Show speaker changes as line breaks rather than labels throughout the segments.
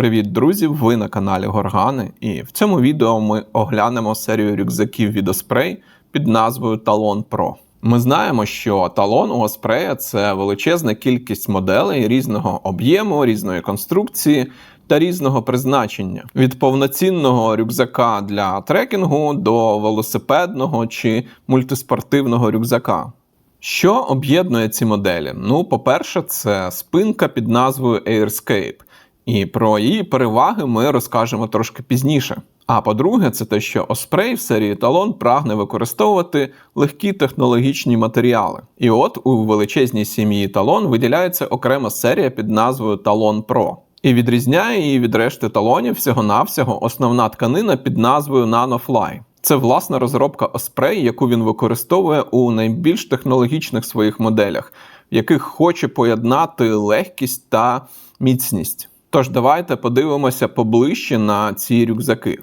Привіт, друзі! Ви на каналі Горгани, і в цьому відео ми оглянемо серію рюкзаків від Osprey під назвою Talon Pro. Ми знаємо, що талон у Osprey – це величезна кількість моделей різного об'єму, різної конструкції та різного призначення від повноцінного рюкзака для трекінгу до велосипедного чи мультиспортивного рюкзака. Що об'єднує ці моделі? Ну, по-перше, це спинка під назвою Airscape. І про її переваги ми розкажемо трошки пізніше. А по-друге, це те, що Osprey в серії Talon прагне використовувати легкі технологічні матеріали. І от у величезній сім'ї Talon виділяється окрема серія під назвою Talon Pro. І відрізняє її від решти талонів всього-навсього основна тканина під назвою NanoFly. Це власна розробка Osprey, яку він використовує у найбільш технологічних своїх моделях, в яких хоче поєднати легкість та міцність. Тож давайте подивимося поближче на ці рюкзаки.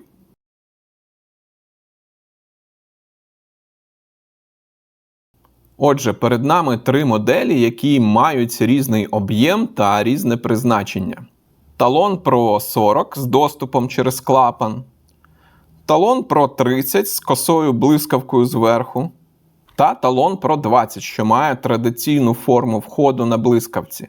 Отже, перед нами три моделі, які мають різний об'єм та різне призначення. Talon Pro 40 з доступом через клапан. Talon Pro 30 з косою блискавкою зверху. Та Talon Pro 20, що має традиційну форму входу на блискавці.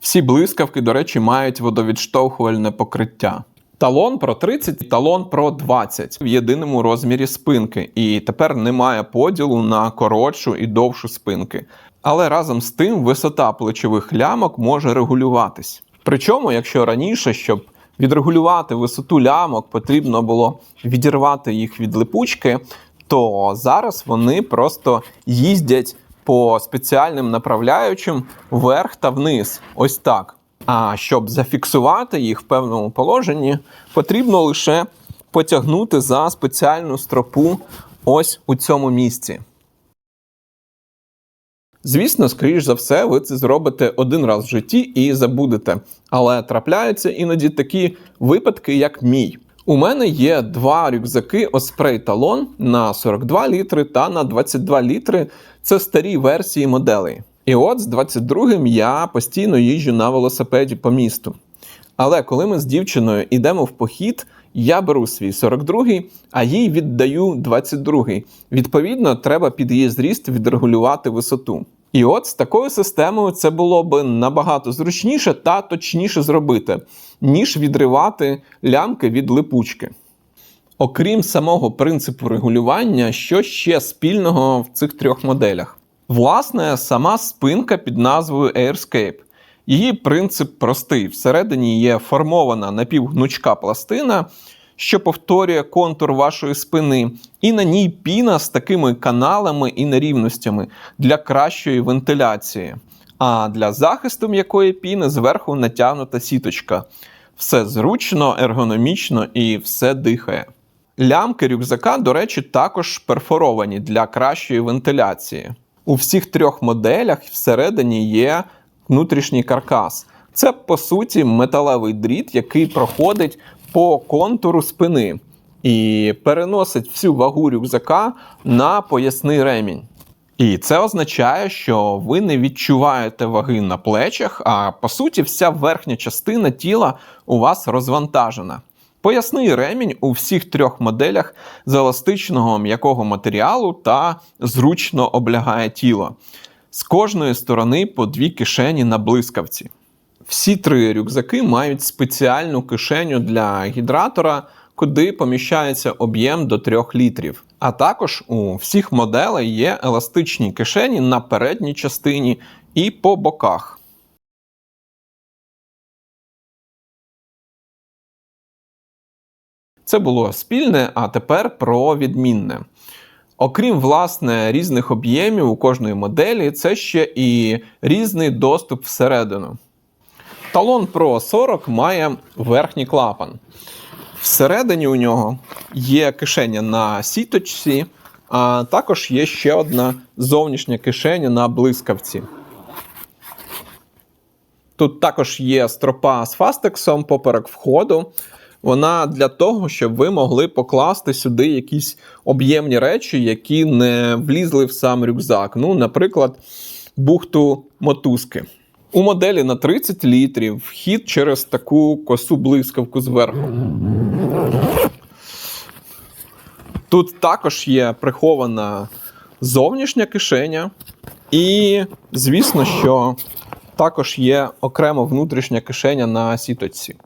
Всі блискавки, до речі, мають водовідштовхувальне покриття. Талон Pro 30 і талон Pro 20 в єдиному розмірі спинки, і тепер немає поділу на коротшу і довшу спинки. Але разом з тим висота плечових лямок може регулюватись. Причому, якщо раніше, щоб відрегулювати висоту лямок, потрібно було відірвати їх від липучки, то зараз вони просто їздять по спеціальним направляючим вверх та вниз. Ось так. А щоб зафіксувати їх в певному положенні, потрібно лише потягнути за спеціальну стропу ось у цьому місці. Звісно, скоріш за все, ви це зробите один раз в житті і забудете. Але трапляються іноді такі випадки, як мій. У мене є два рюкзаки Osprey Talon на 42 літри та на 22 літри. Це старі версії моделей. І от з 22-м я постійно їжджу на велосипеді по місту. Але коли ми з дівчиною йдемо в похід, я беру свій 42-й, а їй віддаю 22-й. Відповідно, треба під її зріст відрегулювати висоту. І от з такою системою це було б набагато зручніше та точніше зробити, ніж відривати лямки від липучки. Окрім самого принципу регулювання, що ще спільного в цих трьох моделях? Власне, сама спинка під назвою Airscape. Її принцип простий. Всередині є формована напівгнучка пластина, що повторює контур вашої спини, і на ній піна з такими каналами і нерівностями для кращої вентиляції. А для захисту м'якої піни зверху натягнута сіточка. Все зручно, ергономічно і все дихає. Лямки рюкзака, до речі, також перфоровані для кращої вентиляції. У всіх трьох моделях всередині є внутрішній каркас. Це, по суті, металевий дріт, який проходить по контуру спини і переносить всю вагу рюкзака на поясний ремінь. І це означає, що ви не відчуваєте ваги на плечах, а по суті, вся верхня частина тіла у вас розвантажена. Поясний ремінь у всіх трьох моделях з еластичного м'якого матеріалу та зручно облягає тіло. З кожної сторони по дві кишені на блискавці. Всі три рюкзаки мають спеціальну кишеню для гідратора, куди поміщається об'єм до 3 літрів. А також у всіх моделей є еластичні кишені на передній частині і по боках. Це було спільне, а тепер про відмінне. Окрім власне різних об'ємів у кожної моделі, це ще і різний доступ всередину. Talon Pro 40 має верхній клапан. Всередині у нього є кишеня на сіточці, а також є ще одна зовнішня кишеня на блискавці. Тут також є стропа з фастексом поперек входу. Вона для того, щоб ви могли покласти сюди якісь об'ємні речі, які не влізли в сам рюкзак. Ну, наприклад, бухту мотузки. У моделі на 30 літрів вхід через таку косу блискавку зверху. Тут також є прихована зовнішня кишеня, і, звісно, що також є окремо внутрішня кишеня на сіточці.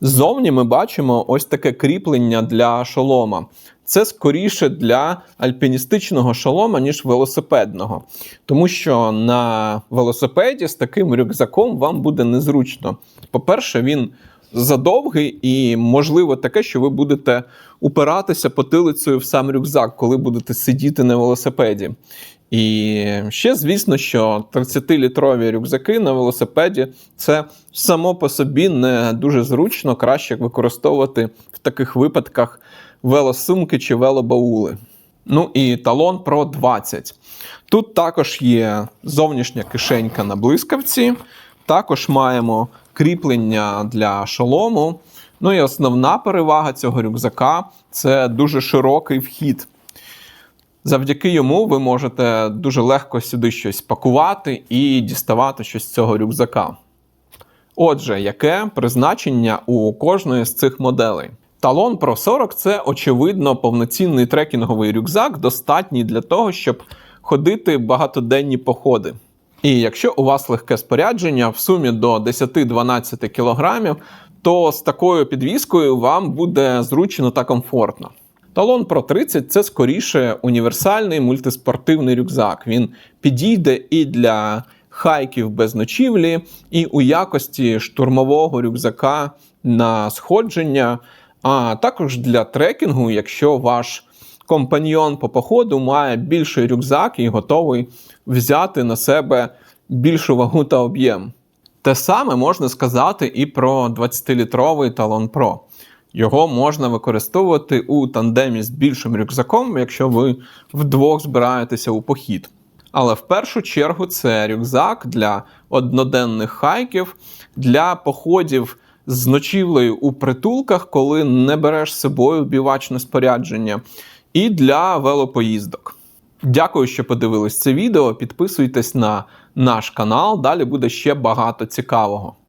Ззовні ми бачимо ось таке кріплення для шолома. Це скоріше для альпіністичного шолома, ніж велосипедного. Тому що на велосипеді з таким рюкзаком вам буде незручно. По-перше, він задовгий і, можливо, таке, що ви будете упиратися потилицею в сам рюкзак, коли будете сидіти на велосипеді. І ще, звісно, що 30-літрові рюкзаки на велосипеді це само по собі не дуже зручно, краще використовувати в таких випадках велосумки чи велобаули. Ну і талон Pro 20. Тут також є зовнішня кишенька на блискавці, також маємо кріплення для шолому. Ну і основна перевага цього рюкзака це дуже широкий вхід. Завдяки йому ви можете дуже легко сюди щось пакувати і діставати щось з цього рюкзака. Отже, яке призначення у кожної з цих моделей? Талон Pro 40 це очевидно повноцінний трекінговий рюкзак, достатній для того, щоб ходити багатоденні походи. І якщо у вас легке спорядження в сумі до 10-12 кг, то з такою підвіскою вам буде зручно та комфортно. Талон Pro 30 це скоріше універсальний мультиспортивний рюкзак. Він підійде і для хайків без ночівлі, і у якості штурмового рюкзака на сходження, а також для трекінгу, якщо ваш компаньйон по походу має більший рюкзак і готовий взяти на себе більшу вагу та об'єм. Те саме можна сказати і про 20-літровий Talon Pro. Його можна використовувати у тандемі з більшим рюкзаком, якщо ви вдвох збираєтеся у похід. Але в першу чергу це рюкзак для одноденних хайків, для походів з ночівлею у притулках, коли не береш з собою бівачне спорядження, і для велопоїздок. Дякую, що подивились це відео. Підписуйтесь на наш канал, далі буде ще багато цікавого.